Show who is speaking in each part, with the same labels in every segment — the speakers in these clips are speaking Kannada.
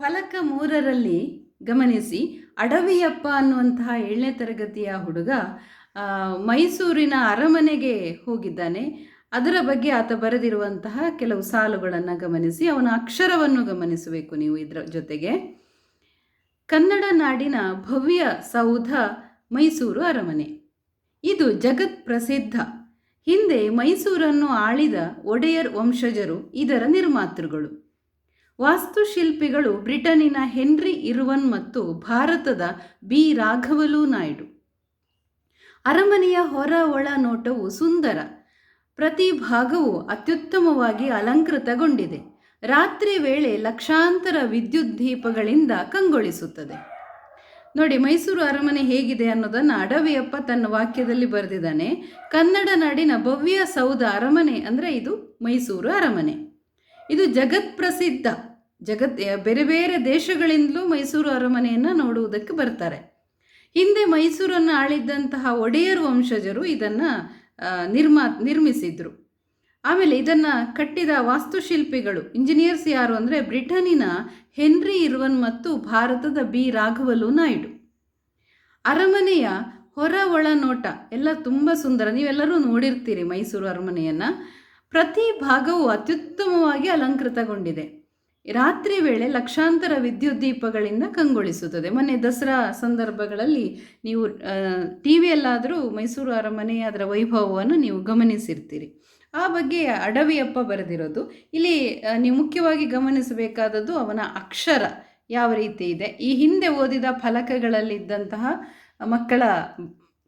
Speaker 1: ಫಲಕ ಮೂರರಲ್ಲಿ ಗಮನಿಸಿ ಅಡವಿಯಪ್ಪ ಅನ್ನುವಂತಹ ಏಳನೇ ತರಗತಿಯ ಹುಡುಗ ಮೈಸೂರಿನ ಅರಮನೆಗೆ ಹೋಗಿದ್ದಾನೆ. ಅದರ ಬಗ್ಗೆ ಆತ ಬರೆದಿರುವಂತಹ ಕೆಲವು ಸಾಲುಗಳನ್ನು ಗಮನಿಸಿ, ಅವನ ಅಕ್ಷರವನ್ನು ಗಮನಿಸಬೇಕು ನೀವು ಇದರ ಜೊತೆಗೆ. ಕನ್ನಡ ನಾಡಿನ ಭವ್ಯ ಸೌಧ, ಮೈಸೂರು ಅರಮನೆ. ಇದು ಜಗತ್ ಪ್ರಸಿದ್ಧ. ಹಿಂದೆ ಮೈಸೂರನ್ನು ಆಳಿದ ಒಡೆಯರ್ ವಂಶಜರು ಇದರ ನಿರ್ಮಾತೃಗಳು. ವಾಸ್ತುಶಿಲ್ಪಿಗಳು ಬ್ರಿಟನ್ನಿನ ಹೆನ್ರಿ ಇರುವನ್ ಮತ್ತು ಭಾರತದ ಬಿ. ರಾಘವಲು ನಾಯ್ಡು. ಅರಮನೆಯ ಹೊರ ಒಳ ನೋಟವು ಸುಂದರ. ಪ್ರತಿ ಭಾಗವು ಅತ್ಯುತ್ತಮವಾಗಿ ಅಲಂಕೃತಗೊಂಡಿದೆ. ರಾತ್ರಿ ವೇಳೆ ಲಕ್ಷಾಂತರ ವಿದ್ಯುತ್ ದೀಪಗಳಿಂದ ಕಂಗೊಳಿಸುತ್ತದೆ. ನೋಡಿ, ಮೈಸೂರು ಅರಮನೆ ಹೇಗಿದೆ ಅನ್ನೋದನ್ನು ಅಡವಿಯಪ್ಪ ತನ್ನ ವಾಕ್ಯದಲ್ಲಿ ಬರೆದಿದ್ದಾನೆ. ಕನ್ನಡ ನಾಡಿನ ಭವ್ಯ ಸೌಧ ಅರಮನೆ ಅಂದರೆ ಇದು ಮೈಸೂರು ಅರಮನೆ. ಇದು ಜಗತ್ ಪ್ರಸಿದ್ಧ ಜಗತ್ ಬೇರೆ ಬೇರೆ ದೇಶಗಳಿಂದಲೂ ಮೈಸೂರು ಅರಮನೆಯನ್ನು ನೋಡುವುದಕ್ಕೆ ಬರ್ತಾರೆ. ಹಿಂದೆ ಮೈಸೂರನ್ನು ಆಳಿದ್ದಂತಹ ಒಡೆಯರ್ ವಂಶಜರು ಇದನ್ನು ನಿರ್ಮಾ, ನಿರ್ಮಿಸಿದ್ರು. ಆಮೇಲೆ ಇದನ್ನು ಕಟ್ಟಿದ ವಾಸ್ತುಶಿಲ್ಪಿಗಳು, ಇಂಜಿನಿಯರ್ಸ್ ಯಾರು ಅಂದರೆ ಬ್ರಿಟನಿನ ಹೆನ್ರಿ ಇರ್ವನ್ ಮತ್ತು ಭಾರತದ ಬಿ. ರಾಘವಲು ನಾಯ್ಡು. ಅರಮನೆಯ ಹೊರ ಒಳ ನೋಟ ಎಲ್ಲ ತುಂಬ ಸುಂದರ, ನೀವೆಲ್ಲರೂ ನೋಡಿರ್ತೀರಿ ಮೈಸೂರು ಅರಮನೆಯನ್ನು. ಪ್ರತಿ ಭಾಗವು ಅತ್ಯುತ್ತಮವಾಗಿ ಅಲಂಕೃತಗೊಂಡಿದೆ. ರಾತ್ರಿ ವೇಳೆ ಲಕ್ಷಾಂತರ ವಿದ್ಯುತ್ ದೀಪಗಳಿಂದ ಕಂಗೊಳಿಸುತ್ತದೆ. ಮೊನ್ನೆ ದಸರಾ ಸಂದರ್ಭಗಳಲ್ಲಿ ನೀವು ಟಿ ವಿಯಲ್ಲಾದರೂ ಮೈಸೂರು ಅರಮನೆ ಅದರ ವೈಭವವನ್ನು ನೀವು ಗಮನಿಸಿರ್ತೀರಿ. ಆ ಬಗ್ಗೆ ಅಡವಿಯಪ್ಪ ಬರೆದಿರೋದು. ಇಲ್ಲಿ ನೀವು ಮುಖ್ಯವಾಗಿ ಗಮನಿಸಬೇಕಾದದ್ದು ಅವನ ಅಕ್ಷರ ಯಾವ ರೀತಿ ಇದೆ. ಈ ಹಿಂದೆ ಓದಿದ ಫಲಕಗಳಲ್ಲಿದ್ದಂತಹ ಮಕ್ಕಳ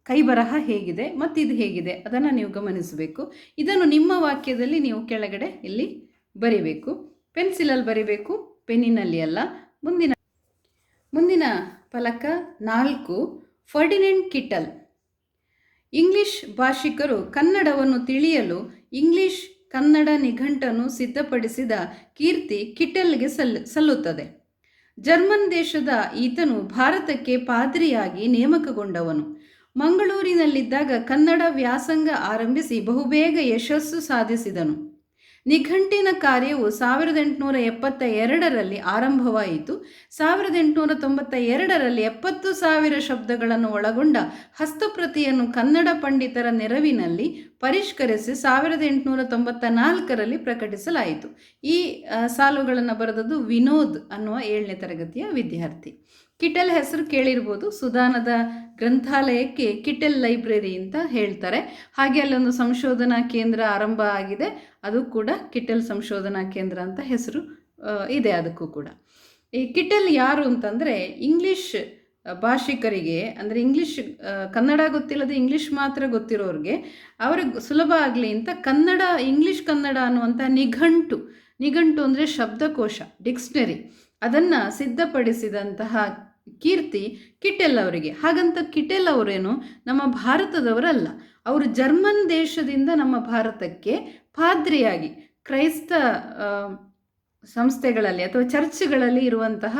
Speaker 1: ಕೈಬರಹ ಹೇಗಿದೆ ಮತ್ತು ಇದು ಹೇಗಿದೆ, ಅದನ್ನು ನೀವು ಗಮನಿಸಬೇಕು. ಇದನ್ನು ನಿಮ್ಮ ವಾಕ್ಯದಲ್ಲಿ ನೀವು ಕೆಳಗಡೆ ಇಲ್ಲಿ ಬರಿಬೇಕು. ಪೆನ್ಸಿಲಲ್ಲಿ ಬರಿಬೇಕು, ಪೆನ್ನಿನಲ್ಲಿ ಅಲ್ಲ. ಮುಂದಿನ ಮುಂದಿನ ಫಲಕ ನಾಲ್ಕು, ಫರ್ಡಿನೆಂಟ್ ಕಿಟಲ್. ಇಂಗ್ಲಿಷ್ ಭಾಷಿಕರು ಕನ್ನಡವನ್ನು ತಿಳಿಯಲು ಇಂಗ್ಲಿಷ್ ಕನ್ನಡ ನಿಘಂಟನ್ನು ಸಿದ್ಧಪಡಿಸಿದ ಕೀರ್ತಿ ಕಿಟಲ್ಗೆ ಸಲ್, ಸಲ್ಲುತ್ತದೆ. ಜರ್ಮನ್ ದೇಶದ ಈತನು ಭಾರತಕ್ಕೆ ಪಾದ್ರಿಯಾಗಿ ನೇಮಕಗೊಂಡವನು. ಮಂಗಳೂರಿನಲ್ಲಿದ್ದಾಗ ಕನ್ನಡ ವ್ಯಾಸಂಗ ಆರಂಭಿಸಿ ಬಹುಬೇಗ ಯಶಸ್ಸು ಸಾಧಿಸಿದನು. ನಿಘಂಟಿನ ಕಾರ್ಯವು ಸಾವಿರದ ಎಂಟುನೂರ ಎಪ್ಪತ್ತ ಎರಡರಲ್ಲಿ ಆರಂಭವಾಯಿತು. ಸಾವಿರದ ಎಂಟುನೂರ ತೊಂಬತ್ತ ಎರಡರಲ್ಲಿ ಎಪ್ಪತ್ತು ಸಾವಿರ ಶಬ್ದಗಳನ್ನು ಒಳಗೊಂಡ ಹಸ್ತಪ್ರತಿಯನ್ನು ಕನ್ನಡ ಪಂಡಿತರ ನೆರವಿನಲ್ಲಿ ಪರಿಷ್ಕರಿಸಿ ಸಾವಿರದ ಎಂಟುನೂರ ತೊಂಬತ್ತ ನಾಲ್ಕರಲ್ಲಿ ಪ್ರಕಟಿಸಲಾಯಿತು. ಈ ಸಾಲುಗಳನ್ನು ಬರೆದದ್ದು ವಿನೋದ್ ಅನ್ನುವ ಏಳನೇ ತರಗತಿಯ ವಿದ್ಯಾರ್ಥಿ. ಕಿಟಲ್ ಹೆಸರು ಕೇಳಿರ್ಬೋದು. ಸುದಾನದ ಗ್ರಂಥಾಲಯಕ್ಕೆ ಕಿಟೆಲ್ ಲೈಬ್ರರಿ ಅಂತ ಹೇಳ್ತಾರೆ. ಹಾಗೆ ಅಲ್ಲೊಂದು ಸಂಶೋಧನಾ ಕೇಂದ್ರ ಆರಂಭ ಆಗಿದೆ. ಅದು ಕೂಡ ಕಿಟೆಲ್ ಸಂಶೋಧನಾ ಕೇಂದ್ರ ಅಂತ ಹೆಸರು ಇದೆ ಅದಕ್ಕೂ ಕೂಡ. ಈ ಕಿಟೆಲ್ ಯಾರು ಅಂತಂದರೆ ಇಂಗ್ಲಿಷ್ ಭಾಷಿಕರಿಗೆ, ಅಂದರೆ ಇಂಗ್ಲೀಷ್ ಕನ್ನಡ ಗೊತ್ತಿಲ್ಲದೆ ಇಂಗ್ಲಿಷ್ ಮಾತ್ರ ಗೊತ್ತಿರೋರಿಗೆ, ಅವ್ರಿಗೆ ಸುಲಭ ಆಗಲಿ ಅಂತ ಕನ್ನಡ, ಇಂಗ್ಲಿಷ್ ಕನ್ನಡ ಅನ್ನುವಂಥ ನಿಘಂಟು ನಿಘಂಟು ಅಂದರೆ ಶಬ್ದಕೋಶ, ಡಿಕ್ಸ್ನರಿ. ಅದನ್ನು ಸಿದ್ಧಪಡಿಸಿದಂತಹ ಕೀರ್ತಿ ಕಿಟೆಲ್ ಅವರಿಗೆ. ಹಾಗಂತ ಕಿಟೆಲ್ ಅವರೇನು? ನಮ್ಮ ಭಾರತದವರಲ್ಲ. ಅವರು ಜರ್ಮನ್ ದೇಶದಿಂದ ನಮ್ಮ ಭಾರತಕ್ಕೆ ಪಾದ್ರಿಯಾಗಿ ಕ್ರೈಸ್ತ ಸಂಸ್ಥೆಗಳಲ್ಲಿ ಅಥವಾ ಚರ್ಚ್ಗಳಲ್ಲಿ ಇರುವಂತಹ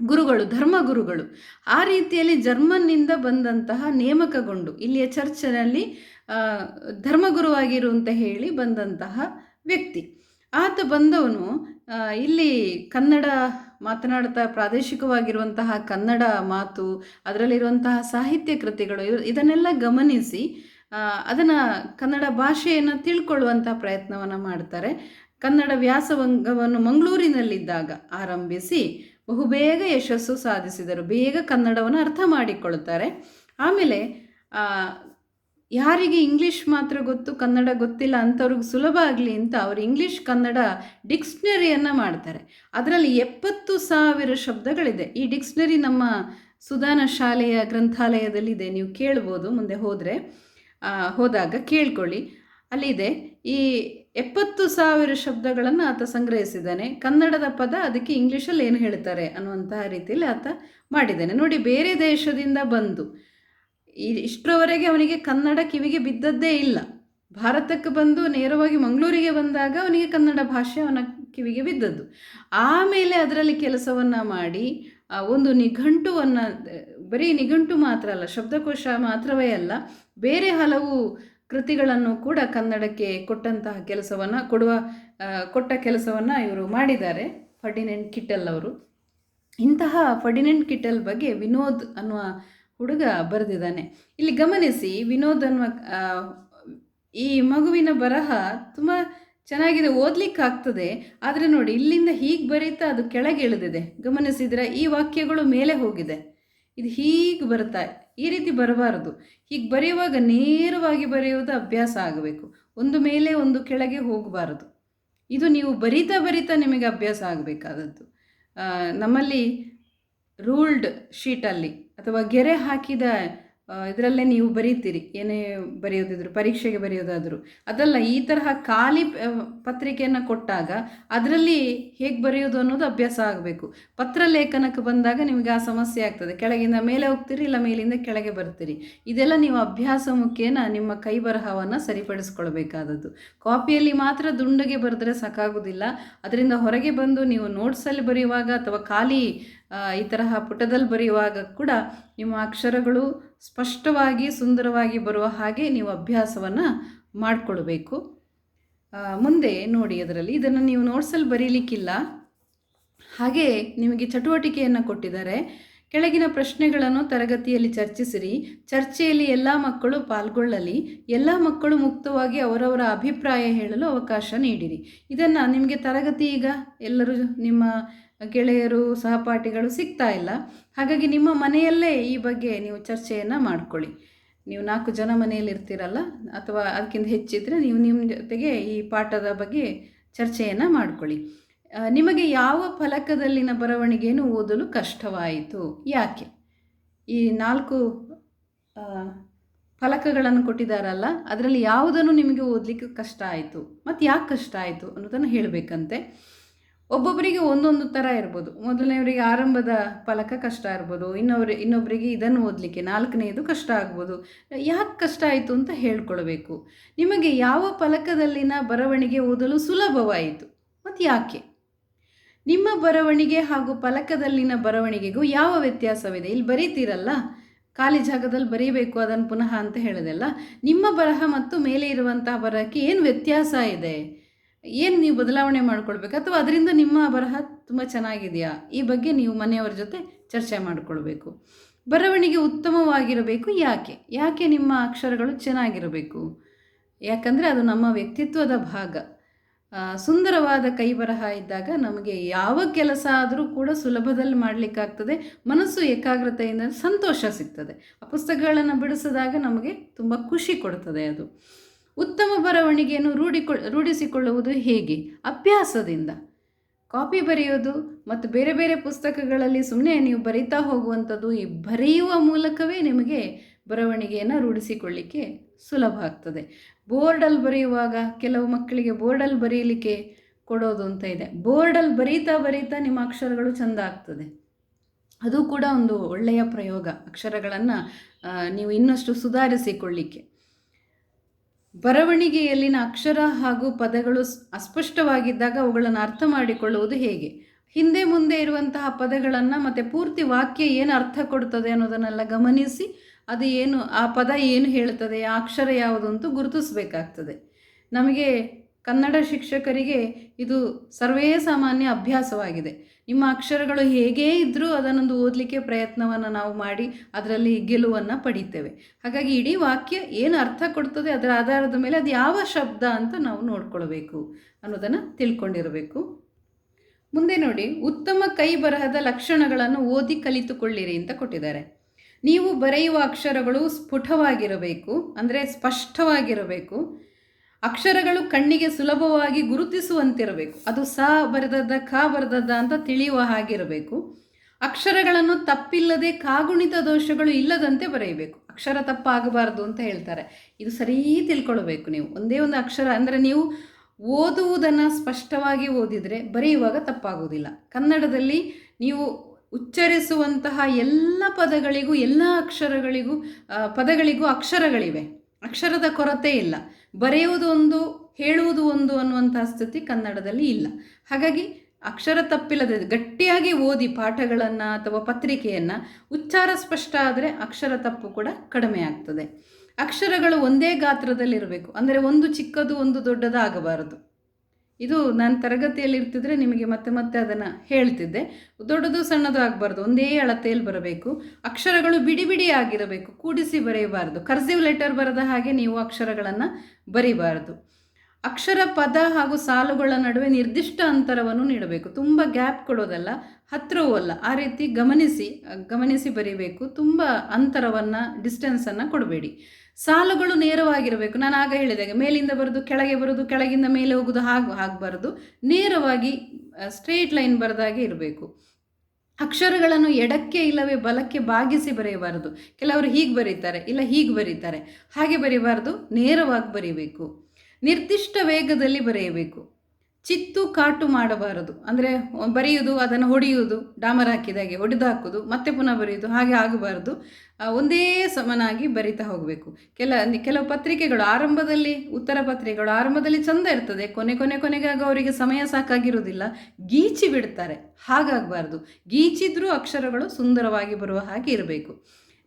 Speaker 1: ಗುರುಗಳು, ಧರ್ಮಗುರುಗಳು ಆ ರೀತಿಯಲ್ಲಿ ಜರ್ಮನ್ನಿಂದ ಬಂದಂತಹ ನೇಮಕಗೊಂಡು ಇಲ್ಲಿಯ ಚರ್ಚ್ನಲ್ಲಿ ಧರ್ಮಗುರುವಾಗಿರು ಅಂತ ಹೇಳಿ ಬಂದಂತಹ ವ್ಯಕ್ತಿ. ಆತ ಬಂದವನು ಇಲ್ಲಿ ಕನ್ನಡ ಮಾತನಾಡ್ತಾ ಪ್ರಾದೇಶಿಕವಾಗಿರುವಂತಹ ಕನ್ನಡ ಮಾತು, ಅದರಲ್ಲಿರುವಂತಹ ಸಾಹಿತ್ಯ ಕೃತಿಗಳು ಇದನ್ನೆಲ್ಲ ಗಮನಿಸಿ ಅದನ್ನು ಕನ್ನಡ ಭಾಷೆಯನ್ನು ತಿಳ್ಕೊಳ್ಳುವಂಥ ಪ್ರಯತ್ನವನ್ನು ಮಾಡ್ತಾರೆ. ಕನ್ನಡ ವ್ಯಾಸವಂಗವನ್ನು ಮಂಗಳೂರಿನಲ್ಲಿದ್ದಾಗ ಆರಂಭಿಸಿ, ಬಹುಬೇಗ ಯಶಸ್ಸು ಸಾಧಿಸಿದರು. ಬೇಗ ಕನ್ನಡವನ್ನು ಅರ್ಥ ಮಾಡಿಕೊಳ್ಳುತ್ತಾರೆ ಆಮೇಲೆ ಯಾರಿಗೆ ಇಂಗ್ಲೀಷ್ ಮಾತ್ರ ಗೊತ್ತು, ಕನ್ನಡ ಗೊತ್ತಿಲ್ಲ ಅಂಥವ್ರಿಗೆ ಸುಲಭ ಆಗಲಿ ಅಂತ ಅವರು ಇಂಗ್ಲೀಷ್, ಕನ್ನಡ ಡಿಕ್ಷ್ನರಿಯನ್ನು ಮಾಡ್ತಾರೆ. ಅದರಲ್ಲಿ ಎಪ್ಪತ್ತು ಸಾವಿರ ಶಬ್ದಗಳಿದೆ. ಈ ಡಿಕ್ಷ್ನರಿ ನಮ್ಮ ಸುಧಾನ ಶಾಲೆಯ ಗ್ರಂಥಾಲಯದಲ್ಲಿದೆ. ನೀವು ಕೇಳ್ಬೋದು, ಮುಂದೆ ಹೋದರೆ ಹೋದಾಗ ಕೇಳ್ಕೊಳ್ಳಿ. ಅಲ್ಲಿದೆ, ಈ ಎಪ್ಪತ್ತು ಸಾವಿರ ಶಬ್ದಗಳನ್ನು ಆತ ಸಂಗ್ರಹಿಸಿದ್ದಾನೆ. ಕನ್ನಡದ ಪದ ಅದಕ್ಕೆ ಇಂಗ್ಲೀಷಲ್ಲಿ ಏನು ಹೇಳ್ತಾರೆ ಅನ್ನುವಂತಹ ರೀತಿಯಲ್ಲಿ ಆತ ಮಾಡಿದ್ದಾನೆ. ನೋಡಿ, ಬೇರೆ ದೇಶದಿಂದ ಬಂದು ಇಷ್ಟರವರೆಗೆ ಅವನಿಗೆ ಕನ್ನಡ ಕಿವಿಗೆ ಬಿದ್ದದ್ದೇ ಇಲ್ಲ. ಭಾರತಕ್ಕೆ ಬಂದು ನೇರವಾಗಿ ಮಂಗಳೂರಿಗೆ ಬಂದಾಗ ಅವನಿಗೆ ಕನ್ನಡ ಭಾಷೆ ಅವನ ಕಿವಿಗೆ ಬಿದ್ದದ್ದು. ಆಮೇಲೆ ಅದರಲ್ಲಿ ಕೆಲಸವನ್ನು ಮಾಡಿ ಒಂದು ನಿಘಂಟುವನ್ನು, ಬರೀ ನಿಘಂಟು ಮಾತ್ರ ಅಲ್ಲ, ಶಬ್ದಕೋಶ ಮಾತ್ರವೇ ಅಲ್ಲ, ಬೇರೆ ಹಲವು ಕೃತಿಗಳನ್ನು ಕೂಡ ಕನ್ನಡಕ್ಕೆ ಕೊಟ್ಟಂತಹ ಕೆಲಸವನ್ನು ಕೊಡುವ ಕೊಟ್ಟ ಕೆಲಸವನ್ನು ಇವರು ಮಾಡಿದ್ದಾರೆ, ಫರ್ಡಿನೆಂಟ್ ಕಿಟ್ಟಲ್ ಅವರು. ಇಂತಹ ಫರ್ಡಿನೆಂಟ್ ಕಿಟ್ಟಲ್ ಬಗ್ಗೆ ವಿನೋದ್ ಅನ್ನುವ ಹುಡುಗ ಬರೆದಿದ್ದಾನೆ. ಇಲ್ಲಿ ಗಮನಿಸಿ ವಿನೋದ್ ಈ ಮಗುವಿನ ಬರಹ ತುಂಬ ಚೆನ್ನಾಗಿದೆ ಓದ್ಲಿಕ್ಕೆ ಆಗ್ತದೆ ಆದರೆ ನೋಡಿ, ಇಲ್ಲಿಂದ ಹೀಗೆ ಬರೀತಾ ಅದು ಕೆಳಗೆ ಇಳಿದಿದೆ. ಗಮನಿಸಿದರೆ ಈ ವಾಕ್ಯಗಳು ಮೇಲೆ ಹೋಗಿದೆ. ಇದು ಹೀಗೆ ಬರ್ತಾ ಈ ರೀತಿ ಬರಬಾರದು. ಹೀಗೆ ಬರೆಯುವಾಗ ನೇರವಾಗಿ ಬರೆಯುವುದು ಅಭ್ಯಾಸ ಆಗಬೇಕು. ಒಂದು ಮೇಲೆ ಒಂದು ಕೆಳಗೆ ಹೋಗಬಾರದು. ಇದು ನೀವು ಬರಿತಾ ಬರಿತಾ ನಿಮಗೆ ಅಭ್ಯಾಸ ಆಗಬೇಕಾದದ್ದು. ನಮ್ಮಲ್ಲಿ ರೂಲ್ಡ್ ಶೀಟಲ್ಲಿ ಅಥವಾ ಗೆರೆ ಹಾಕಿದ ಇದರಲ್ಲೇ ನೀವು ಬರೀತೀರಿ. ಏನೇ ಬರೆಯೋದಿದ್ರು, ಪರೀಕ್ಷೆಗೆ ಬರೆಯೋದಾದರೂ. ಅದಲ್ಲ, ಈ ತರಹ ಖಾಲಿ ಪತ್ರಿಕೆಯನ್ನು ಕೊಟ್ಟಾಗ ಅದರಲ್ಲಿ ಹೇಗೆ ಬರೆಯೋದು ಅನ್ನೋದು ಅಭ್ಯಾಸ ಆಗಬೇಕು. ಪತ್ರ ಲೇಖನಕ್ಕೆ ಬಂದಾಗ ನಿಮಗೆ ಆ ಸಮಸ್ಯೆ ಆಗ್ತದೆ. ಕೆಳಗಿಂದ ಮೇಲೆ ಹೋಗ್ತೀರಿ, ಇಲ್ಲ ಮೇಲಿಂದ ಕೆಳಗೆ ಬರ್ತೀರಿ. ಇದೆಲ್ಲ ನೀವು ಅಭ್ಯಾಸ ಮುಖೇನ ನಿಮ್ಮ ಕೈ ಬರಹವನ್ನು ಸರಿಪಡಿಸ್ಕೊಳ್ಬೇಕಾದದ್ದು. ಕಾಪಿಯಲ್ಲಿ ಮಾತ್ರ ದುಂಡಗೆ ಬರೆದ್ರೆ ಸಾಕಾಗೋದಿಲ್ಲ. ಅದರಿಂದ ಹೊರಗೆ ಬಂದು ನೀವು ನೋಟ್ಸಲ್ಲಿ ಬರೆಯುವಾಗ ಅಥವಾ ಖಾಲಿ ಈ ತರಹ ಪುಟದಲ್ಲಿ ಬರೆಯುವಾಗ ಕೂಡ ನಿಮ್ಮ ಅಕ್ಷರಗಳು ಸ್ಪಷ್ಟವಾಗಿ, ಸುಂದರವಾಗಿ ಬರುವ ಹಾಗೆ ನೀವು ಅಭ್ಯಾಸವನ್ನು ಮಾಡಿಕೊಳ್ಬೇಕು. ಮುಂದೆ ನೋಡಿ ಅದರಲ್ಲಿ. ಇದನ್ನು ನೀವು ನೋಟ್ಸಲ್ಲಿ ಬರೀಲಿಕ್ಕಿಲ್ಲ. ಹಾಗೆ ನಿಮಗೆ ಚಟುವಟಿಕೆಯನ್ನು ಕೊಟ್ಟಿದ್ದಾರೆ. ಕೆಳಗಿನ ಪ್ರಶ್ನೆಗಳನ್ನು ತರಗತಿಯಲ್ಲಿ ಚರ್ಚಿಸಿರಿ. ಚರ್ಚೆಯಲ್ಲಿ ಎಲ್ಲ ಮಕ್ಕಳು ಪಾಲ್ಗೊಳ್ಳಲಿ. ಎಲ್ಲ ಮಕ್ಕಳು ಮುಕ್ತವಾಗಿ ಅವರವರ ಅಭಿಪ್ರಾಯ ಹೇಳಲು ಅವಕಾಶ ನೀಡಿರಿ. ಇದನ್ನು ನಿಮಗೆ ತರಗತಿ ಈಗ? ಎಲ್ಲರೂ ನಿಮ್ಮ ಗೆಳೆಯರು, ಸಹಪಾಠಿಗಳು ಸಿಗ್ತಾ ಇಲ್ಲ. ಹಾಗಾಗಿ ನಿಮ್ಮ ಮನೆಯಲ್ಲೇ ಈ ಬಗ್ಗೆ ನೀವು ಚರ್ಚೆಯನ್ನು ಮಾಡ್ಕೊಳ್ಳಿ. ನೀವು ನಾಲ್ಕು ಜನ ಮನೆಯಲ್ಲಿ ಇರ್ತೀರಲ್ಲ ಅಥವಾ ಅದಕ್ಕಿಂತ ಹೆಚ್ಚಿದ್ರೆ ನೀವು ನಿಮ್ಮ ಜೊತೆಗೆ ಈ ಪಾಠದ ಬಗ್ಗೆ ಚರ್ಚೆಯನ್ನು ಮಾಡ್ಕೊಳ್ಳಿ. ನಿಮಗೆ ಯಾವ ಫಲಕದಲ್ಲಿನ ಬರವಣಿಗೆಯನ್ನು ಓದಲು ಕಷ್ಟವಾಯಿತು? ಯಾಕೆ? ಈ ನಾಲ್ಕು ಫಲಕಗಳನ್ನು ಕೊಟ್ಟಿದ್ದಾರಲ್ಲ, ಅದರಲ್ಲಿ ಯಾವುದನ್ನು ನಿಮಗೆ ಓದಲಿಕ್ಕೆ ಕಷ್ಟ ಆಯಿತು? ಮತ್ತು ಯಾಕೆ ಕಷ್ಟ ಆಯಿತು ಅನ್ನೋದನ್ನು ಹೇಳಬೇಕಂತೆ. ಒಬ್ಬೊಬ್ಬರಿಗೆ ಒಂದೊಂದು ಥರ ಇರ್ಬೋದು. ಮೊದಲನೆಯವರಿಗೆ ಆರಂಭದ ಫಲಕ ಕಷ್ಟ ಇರ್ಬೋದು. ಇನ್ನೊಬ್ರು ಇನ್ನೊಬ್ಬರಿಗೆ ಇದನ್ನು ಓದಲಿಕ್ಕೆ ನಾಲ್ಕನೆಯದು ಕಷ್ಟ ಆಗ್ಬೋದು. ಯಾಕೆ ಕಷ್ಟ ಆಯಿತು ಅಂತ ಹೇಳ್ಕೊಳ್ಬೇಕು. ನಿಮಗೆ ಯಾವ ಫಲಕದಲ್ಲಿನ ಬರವಣಿಗೆ ಓದಲು ಸುಲಭವಾಯಿತು? ಮತ್ತು ಯಾಕೆ? ನಿಮ್ಮ ಬರವಣಿಗೆ ಹಾಗೂ ಫಲಕದಲ್ಲಿನ ಬರವಣಿಗೆಗೂ ಯಾವ ವ್ಯತ್ಯಾಸವಿದೆ? ಇಲ್ಲಿ ಬರೀತೀರಲ್ಲ? ಖಾಲಿ ಜಾಗದಲ್ಲಿ ಬರೀಬೇಕು, ಅದನ್ನು ಪುನಃ ಅಂತ ಹೇಳಿದೆಲ್ಲ. ನಿಮ್ಮ ಬರಹ ಮತ್ತು ಮೇಲೆ ಇರುವಂತಹ ಬರಹಕ್ಕೆ ಏನು ವ್ಯತ್ಯಾಸ ಇದೆ? ಏನು ನೀವು ಬದಲಾವಣೆ ಮಾಡ್ಕೊಳ್ಬೇಕು? ಅಥವಾ ಅದರಿಂದ ನಿಮ್ಮ ಬರಹ ತುಂಬ ಚೆನ್ನಾಗಿದೆಯಾ? ಈ ಬಗ್ಗೆ ನೀವು ಮನೆಯವರ ಜೊತೆ ಚರ್ಚೆ ಮಾಡಿಕೊಳ್ಬೇಕು. ಬರವಣಿಗೆ ಉತ್ತಮವಾಗಿರಬೇಕು ಯಾಕೆ? ಯಾಕೆ ನಿಮ್ಮ ಅಕ್ಷರಗಳು ಚೆನ್ನಾಗಿರಬೇಕು? ಯಾಕಂದರೆ ಅದು ನಮ್ಮ ವ್ಯಕ್ತಿತ್ವದ ಭಾಗ. ಸುಂದರವಾದ ಕೈ ಬರಹ ಇದ್ದಾಗ ನಮಗೆ ಯಾವ ಕೆಲಸ ಆದರೂ ಕೂಡ ಸುಲಭದಲ್ಲಿ ಮಾಡಲಿಕ್ಕಾಗ್ತದೆ. ಮನಸ್ಸು ಏಕಾಗ್ರತೆಯಿಂದ ಸಂತೋಷ ಸಿಗ್ತದೆ. ಆ ಪುಸ್ತಕಗಳನ್ನು ಬಿಡಿಸಿದಾಗ ನಮಗೆ ತುಂಬ ಖುಷಿ ಕೊಡ್ತದೆ ಅದು. ಉತ್ತಮ ಬರವಣಿಗೆಯನ್ನು ರೂಢಿಕೊಳ್ ರೂಢಿಸಿಕೊಳ್ಳುವುದು ಹೇಗೆ? ಅಭ್ಯಾಸದಿಂದ. ಕಾಪಿ ಬರೆಯೋದು ಮತ್ತು ಬೇರೆ ಬೇರೆ ಪುಸ್ತಕಗಳಲ್ಲಿ ಸುಮ್ಮನೆ ನೀವು ಬರಿತಾ ಹೋಗುವಂಥದ್ದು ಈ ಬರೆಯುವ ಮೂಲಕವೇ ನಿಮಗೆ ಬರವಣಿಗೆಯನ್ನು ರೂಢಿಸಿಕೊಳ್ಳಿಕ್ಕೆ ಸುಲಭ ಆಗ್ತದೆ. ಬೋರ್ಡಲ್ಲಿ ಬರೆಯುವಾಗ ಕೆಲವು ಮಕ್ಕಳಿಗೆ ಬೋರ್ಡಲ್ಲಿ ಬರೀಲಿಕ್ಕೆ ಕೊಡೋದು ಅಂತ ಇದೆ. ಬೋರ್ಡಲ್ಲಿ ಬರೀತಾ ಬರೀತಾ ನಿಮ್ಮ ಅಕ್ಷರಗಳು ಚೆಂದ ಆಗ್ತದೆ. ಅದು ಕೂಡ ಒಂದು ಒಳ್ಳೆಯ ಪ್ರಯೋಗ ಅಕ್ಷರಗಳನ್ನು ನೀವು ಇನ್ನಷ್ಟು ಸುಧಾರಿಸಿಕೊಳ್ಳಿಕ್ಕೆ. ಬರವಣಿಗೆಯಲ್ಲಿನ ಅಕ್ಷರ ಹಾಗೂ ಪದಗಳು ಅಸ್ಪಷ್ಟವಾಗಿದ್ದಾಗ ಅವುಗಳನ್ನು ಅರ್ಥ ಮಾಡಿಕೊಳ್ಳುವುದು ಹೇಗೆ? ಹಿಂದೆ ಮುಂದೆ ಇರುವಂತಹ ಪದಗಳನ್ನು ಮತ್ತು ಪೂರ್ತಿ ವಾಕ್ಯ ಏನು ಅರ್ಥ ಕೊಡುತ್ತದೆ ಅನ್ನೋದನ್ನೆಲ್ಲ ಗಮನಿಸಿ, ಅದು ಏನು, ಆ ಪದ ಏನು ಹೇಳುತ್ತದೆ, ಆ ಅಕ್ಷರ ಯಾವುದು ಅಂತೂ ಗುರುತಿಸಬೇಕಾಗ್ತದೆ. ನಮಗೆ ಕನ್ನಡ ಶಿಕ್ಷಕರಿಗೆ ಇದು ಸರ್ವೇ ಸಾಮಾನ್ಯ ಅಭ್ಯಾಸವಾಗಿದೆ. ನಿಮ್ಮ ಅಕ್ಷರಗಳು ಹೇಗೇ ಇದ್ದರೂ ಅದನ್ನೊಂದು ಓದಲಿಕ್ಕೆ ಪ್ರಯತ್ನವನ್ನು ನಾವು ಮಾಡಿ ಅದರಲ್ಲಿ ಗೆಲುವನ್ನು ಪಡಿತೇವೆ. ಹಾಗಾಗಿ ಇಡೀ ವಾಕ್ಯ ಏನು ಅರ್ಥ ಕೊಡ್ತದೆ ಅದರ ಆಧಾರದ ಮೇಲೆ ಅದು ಯಾವ ಶಬ್ದ ಅಂತ ನಾವು ನೋಡ್ಕೊಳ್ಬೇಕು ಅನ್ನೋದನ್ನು ತಿಳ್ಕೊಂಡಿರಬೇಕು. ಮುಂದೆ ನೋಡಿ, ಉತ್ತಮ ಕೈ ಬರಹದ ಲಕ್ಷಣಗಳನ್ನು ಓದಿ ಕಲಿತುಕೊಳ್ಳಿರಿ ಅಂತ ಕೊಟ್ಟಿದ್ದಾರೆ. ನೀವು ಬರೆಯುವ ಅಕ್ಷರಗಳು ಸ್ಫುಟವಾಗಿರಬೇಕು, ಅಂದರೆ ಸ್ಪಷ್ಟವಾಗಿರಬೇಕು. ಅಕ್ಷರಗಳು ಕಣ್ಣಿಗೆ ಸುಲಭವಾಗಿ ಗುರುತಿಸುವಂತಿರಬೇಕು. ಅದು ಸ ಬರೆದದ್ದ ಖ ಬರೆದದ್ದ ಅಂತ ತಿಳಿಯುವ ಹಾಗಿರಬೇಕು. ಅಕ್ಷರಗಳನ್ನು ತಪ್ಪಿಲ್ಲದೆ ಕಾಗುಣಿತ ದೋಷಗಳು ಇಲ್ಲದಂತೆ ಬರೆಯಬೇಕು. ಅಕ್ಷರ ತಪ್ಪಾಗಬಾರದು ಅಂತ ಹೇಳ್ತಾರೆ. ಇದು ಸರಿ ತಿಳ್ಕೊಳ್ಬೇಕು ನೀವು. ಒಂದೇ ಒಂದು ಅಕ್ಷರ ಅಂದರೆ ನೀವು ಓದುವುದನ್ನು ಸ್ಪಷ್ಟವಾಗಿ ಓದಿದರೆ ಬರೆಯುವಾಗ ತಪ್ಪಾಗುವುದಿಲ್ಲ. ಕನ್ನಡದಲ್ಲಿ ನೀವು ಉಚ್ಚರಿಸುವಂತಹ ಎಲ್ಲ ಪದಗಳಿಗೂ, ಎಲ್ಲ ಅಕ್ಷರಗಳಿಗೂ ಪದಗಳಿಗೂ ಅಕ್ಷರಗಳಿವೆ. ಅಕ್ಷರದ ಕೊರತೆ ಇಲ್ಲ. ಬರೆಯುವುದು ಒಂದು, ಹೇಳುವುದು ಒಂದು ಅನ್ನುವಂತಹ ಸ್ಥಿತಿ ಕನ್ನಡದಲ್ಲಿ ಇಲ್ಲ. ಹಾಗಾಗಿ ಅಕ್ಷರ ತಪ್ಪಿಲ್ಲದೆ ಗಟ್ಟಿಯಾಗಿ ಓದಿ ಪಾಠಗಳನ್ನು ಅಥವಾ ಪತ್ರಿಕೆಯನ್ನು ಉಚ್ಚಾರ ಸ್ಪಷ್ಟ ಆದರೆ ಅಕ್ಷರ ತಪ್ಪು ಕೂಡ ಕಡಿಮೆ ಆಗ್ತದೆ. ಅಕ್ಷರಗಳು ಒಂದೇ ಗಾತ್ರದಲ್ಲಿರಬೇಕು. ಅಂದರೆ ಒಂದು ಚಿಕ್ಕದು, ಒಂದು ದೊಡ್ಡದು ಆಗಬಾರದು ಇದು ನಾನು ತರಗತಿಯಲ್ಲಿ ಇರ್ತಿದ್ರೆ ನಿಮಗೆ ಮತ್ತೆ ಮತ್ತೆ ಅದನ್ನು ಹೇಳ್ತಿದ್ದೆ. ದೊಡ್ಡದು ಸಣ್ಣದು ಆಗಬಾರ್ದು, ಒಂದೇ ಅಳತೆಯಲ್ಲಿ ಬರಬೇಕು. ಅಕ್ಷರಗಳು ಬಿಡಿ ಬಿಡಿ ಆಗಿರಬೇಕು, ಕೂಡಿಸಿ ಬರೆಯಬಾರ್ದು. ಕರ್ಸಿವ್ ಲೆಟರ್ ಬರದ ಹಾಗೆ ನೀವು ಅಕ್ಷರಗಳನ್ನು ಬರಿಬಾರದು. ಅಕ್ಷರ, ಪದ ಹಾಗೂ ಸಾಲುಗಳ ನಡುವೆ ನಿರ್ದಿಷ್ಟ ಅಂತರವನ್ನು ನೀಡಬೇಕು. ತುಂಬ ಗ್ಯಾಪ್ ಕೊಡೋದಲ್ಲ ಹತ್ತಿರವೂ ಅಲ್ಲ. ಆ ರೀತಿ ಗಮನಿಸಿ ಗಮನಿಸಿ ಬರೀಬೇಕು. ತುಂಬ ಅಂತರವನ್ನು, ಡಿಸ್ಟೆನ್ಸನ್ನು ಕೊಡಬೇಡಿ. ಸಾಲುಗಳು ನೇರವಾಗಿರಬೇಕು. ನಾನು ಆಗ ಹೇಳಿದಾಗ ಮೇಲಿಂದ ಬರೆದು, ಕೆಳಗೆ ಬರೋದು, ಕೆಳಗಿಂದ ಮೇಲೆ ಹೋಗೋದು, ಹಾಗೂ ಆಗಬಾರ್ದು ನೇರವಾಗಿ ಸ್ಟ್ರೇಟ್ ಲೈನ್ ಬರೆದಾಗೆ ಇರಬೇಕು. ಅಕ್ಷರಗಳನ್ನು ಎಡಕ್ಕೆ ಇಲ್ಲವೇ ಬಲಕ್ಕೆ ಬಾಗಿಸಿ ಬರೆಯಬಾರದು. ಕೆಲವರು ಹೀಗೆ ಬರೀತಾರೆ, ಇಲ್ಲ ಹೀಗೆ ಬರೀತಾರೆ. ಹಾಗೆ ಬರೀಬಾರ್ದು. ನೇರವಾಗಿ ಬರೀಬೇಕು. ನಿರ್ದಿಷ್ಟ ವೇಗದಲ್ಲಿ ಬರೆಯಬೇಕು. ಚಿತ್ತು ಕಾಟು ಮಾಡಬಾರದು. ಅಂದರೆ ಬರೆಯುವುದು ಅದನ್ನು ಹೊಡೆಯುವುದು ಡಾಮರ್ ಹಾಕಿದಾಗೆ ಹೊಡೆದು ಹಾಕೋದು, ಮತ್ತೆ ಪುನಃ ಬರೆಯುವುದು ಹಾಗೆ ಆಗಬಾರ್ದು. ಒಂದೇ ಸಮನಾಗಿ ಬರಿತಾ ಹೋಗಬೇಕು. ಕೆಲ, ಕೆಲವು ಪತ್ರಿಕೆಗಳು ಆರಂಭದಲ್ಲಿ, ಉತ್ತರ ಪತ್ರಿಕೆಗಳು ಆರಂಭದಲ್ಲಿ ಚಂದ ಇರ್ತದೆ. ಕೊನೆ ಕೊನೆ, ಕೊನೆಗಾಗ ಅವರಿಗೆ ಸಮಯ ಸಾಕಾಗಿರುವುದಿಲ್ಲ. ಗೀಚಿ ಬಿಡ್ತಾರೆ. ಹಾಗಾಗಬಾರ್ದು. ಗೀಚಿದ್ರೂ ಅಕ್ಷರಗಳು ಸುಂದರವಾಗಿ ಬರುವ ಹಾಗೆ ಇರಬೇಕು.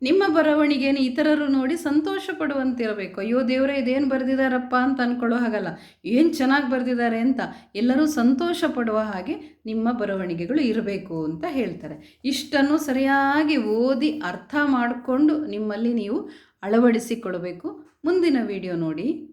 Speaker 1: ನಿಮ್ಮ ಬರವಣಿಗೆಯನ್ನು ಇತರರು ನೋಡಿ ಸಂತೋಷ ಪಡುವಂತಿರಬೇಕು. ಅಯ್ಯೋ ದೇವರೇ, ಇದೇನು ಬರೆದಿದ್ದಾರಪ್ಪ ಅಂತ ಅಂದ್ಕೊಳ್ಳೋ ಹಾಗಲ್ಲ. ಏನು ಚೆನ್ನಾಗಿ ಬರೆದಿದ್ದಾರೆ ಅಂತ ಎಲ್ಲರೂ ಸಂತೋಷ ಪಡುವ ಹಾಗೆ ನಿಮ್ಮ ಬರವಣಿಗೆಗಳು ಇರಬೇಕು ಅಂತ ಹೇಳ್ತಾರೆ. ಇಷ್ಟನ್ನು ಸರಿಯಾಗಿ ಓದಿ ಅರ್ಥ ಮಾಡಿಕೊಂಡು ನಿಮ್ಮಲ್ಲಿ ನೀವು ಅಳವಡಿಸಿಕೊಳ್ಬೇಕು. ಮುಂದಿನ ವಿಡಿಯೋ ನೋಡಿ.